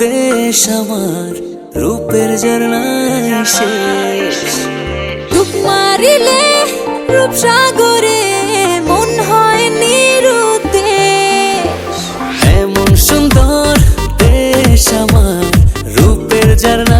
দেশ আমার রূপের জানাই শেষ। ডুব মারিলে রূপ সাগরে মন হয় নিরুদ্দেশ। এমন সুন্দর দেশ আমার রূপের জানাই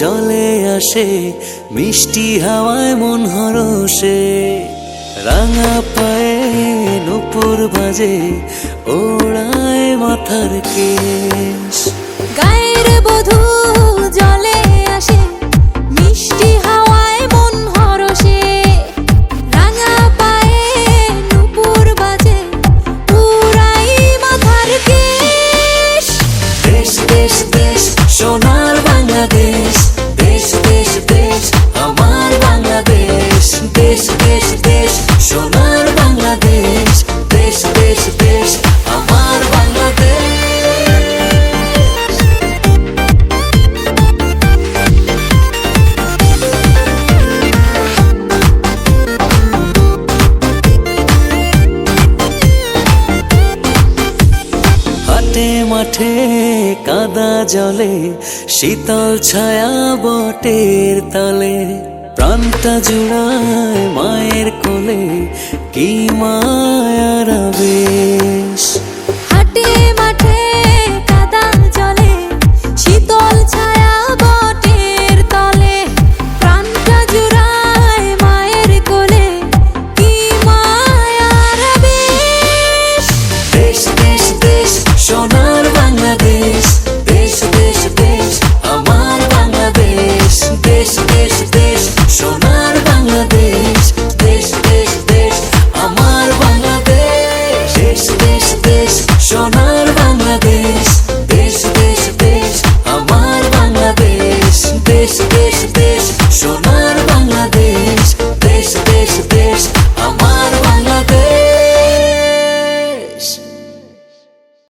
জলে আসে মিষ্টি হাওয়ায় মন হরসে রাঙা পায়ে নুপুর বাজে ওড়ায় মাথার কেশ। গায়ের বধূ জলে আসে মিষ্টি হাওয়ায় মন হরসে রাঙা পায়ে নুপুর বাজে পুরাই মাথার কেশ। দেশ দেশ দেশ সোনার বাংলাদেশ। সোনার বাংলাদেশ, দেশ দেশ দেশ, আমার বাংলাদেশ। হাটে মাঠে কাদা জলে, শীতল ছায়া বটের তলে। প্রাণটা জুড়ায় মায়ের কোলে কি মায়ার আবেশ সোনা